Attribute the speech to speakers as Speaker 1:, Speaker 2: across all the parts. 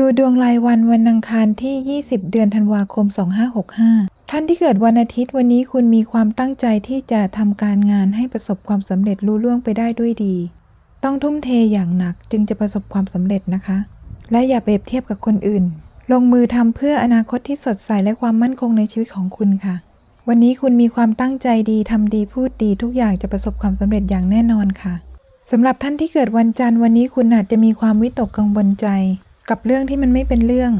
Speaker 1: ดูดวงรายวันวันอังคารที่ 20 เดือนธันวาคม 2565 ท่านที่เกิดวันอาทิตย์วันนี้คุณมีความตั้งใจที่จะทำการงานให้ประสบความสำเร็จลุล่วงไปได้ด้วยดี ต้องทุ่มเทอย่างหนักจึงจะประสบความสำเร็จนะคะ และอย่าเปรียบเทียบกับคนอื่น ลงมือทำเพื่ออนาคตที่สดใสและความมั่นคงในชีวิตของคุณค่ะ วันนี้คุณมีความตั้งใจดีทำดีพูดดีทุกอย่างจะประสบความสำเร็จอย่างแน่นอนค่ะสำหรับท่านที่เกิดวันจันทร์วันนี้คุณอาจจะมีความวิตกกังวลใจ กับเรื่องที่มันไม่เป็นเรื่อง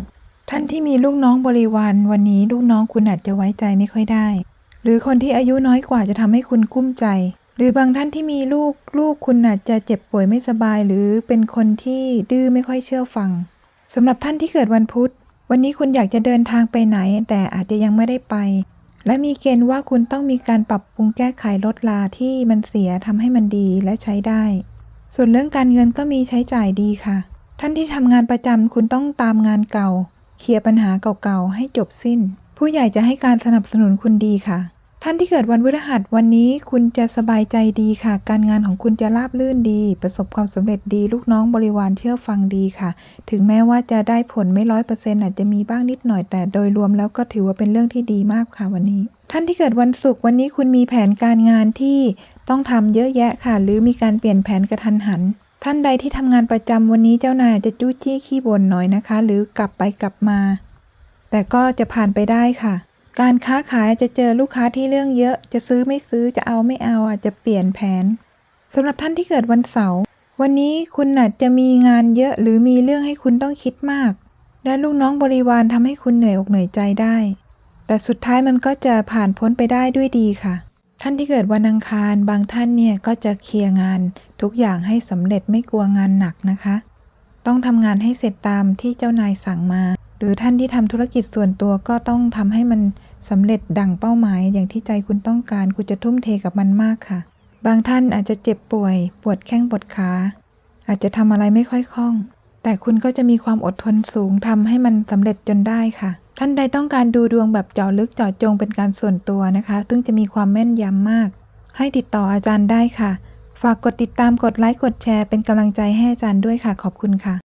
Speaker 1: ท่านที่มีลูกน้องบริวารวันนี้ลูกน้องคุณอาจจะไว้ใจไม่ค่อยได้ หรือคนที่อายุน้อยกว่าจะทำให้คุณกุ้มใจ หรือบางท่านที่มีลูกลูกคุณอาจจะเจ็บป่วยไม่สบาย หรือเป็นคนที่ดื้อไม่ค่อยเชื่อฟังสำหรับท่านที่เกิดวันพุธ วันนี้คุณอยากจะเดินทางไปไหน แต่อาจจะยังไม่ได้ไป และมีเกณฑ์ว่าคุณต้องมีการปรับปรุงแก้ไขลดลาที่มันเสียทำให้มันดีและใช้ได้ ส่วนเรื่องการเงินก็มีใช้จ่ายดีค่ะ ท่านที่ทำงานประจำคุณต้องตามงานเก่า เคลียร์ปัญหาเก่าๆ ให้จบสิ้น ผู้ใหญ่จะให้การสนับสนุนคุณดีค่ะ ท่านที่เกิดวันพฤหัสวันนี้คุณจะสบายใจดีค่ะ การงานของคุณจะราบรื่นดี ประสบความสำเร็จดีลูกน้องบริวารเชื่อฟังดีค่ะ ถึงแม้ว่าจะได้ผลไม่ร้อยเปอร์เซ็นต์อาจจะมีบ้างนิดหน่อยแต่โดยรวมแล้วก็ถือว่าเป็นเรื่องที่ดีมากค่ะวันนี้ ท่านที่เกิดวันศุกร์วันนี้คุณมีแผนการงานที่ต้องทำเยอะแยะค่ะ หรือมีการเปลี่ยนแผนกระทันหัน ท่านใดที่ทำงานประจำวันนี้เจ้านายอาจจะจู้จี้ขี้บ่นหน่อยนะคะ หรือกลับไปกลับมา แต่ก็จะผ่านไปได้ค่ะ การค้าขายอาจจะเจอลูกค้าที่เรื่องเยอะ จะซื้อไม่ซื้อจะเอาไม่เอาอาจจะเปลี่ยนแผนสำหรับท่านที่เกิดวันเสาร์วันนี้คุณอาจจะมีงานเยอะหรือมีเรื่องให้คุณต้องคิดมาก และลูกน้องบริวารทำให้คุณเหนื่อยอกเหนื่อยใจได้ แต่สุดท้ายมันก็จะผ่านพ้นไปได้ด้วยดีค่ะ ท่านที่เกิดวันอังคารบางท่านเนี่ยก็จะเคลียร์งาน ทุกอย่างให้สำเร็จไม่กลัวงานหนักนะคะ ต้องทำงานให้เสร็จตามที่เจ้านายสั่งมา หรือท่านที่ทำธุรกิจส่วนตัวก็ต้องทำให้มันสำเร็จดั่งเป้าหมายอย่างที่ใจคุณต้องการ คุณจะทุ่มเทกับมันมากค่ะ บางท่านอาจจะเจ็บป่วย ปวดแข้งปวดขา อาจจะทำอะไรไม่ค่อยคล่อง แต่คุณก็จะมีความอดทนสูงทำให้มันสำเร็จจนได้ค่ะ ท่านใดต้องการดูดวงแบบเจาะลึกเจาะจงเป็นการส่วนตัวนะคะ ซึ่งจะมีความแม่นยำมาก ให้ติดต่ออาจารย์ได้ค่ะ ฝากกดติดตามกดไลค์กดแชร์เป็นกำลังใจให้อาจารย์ด้วยค่ะ ขอบคุณค่ะ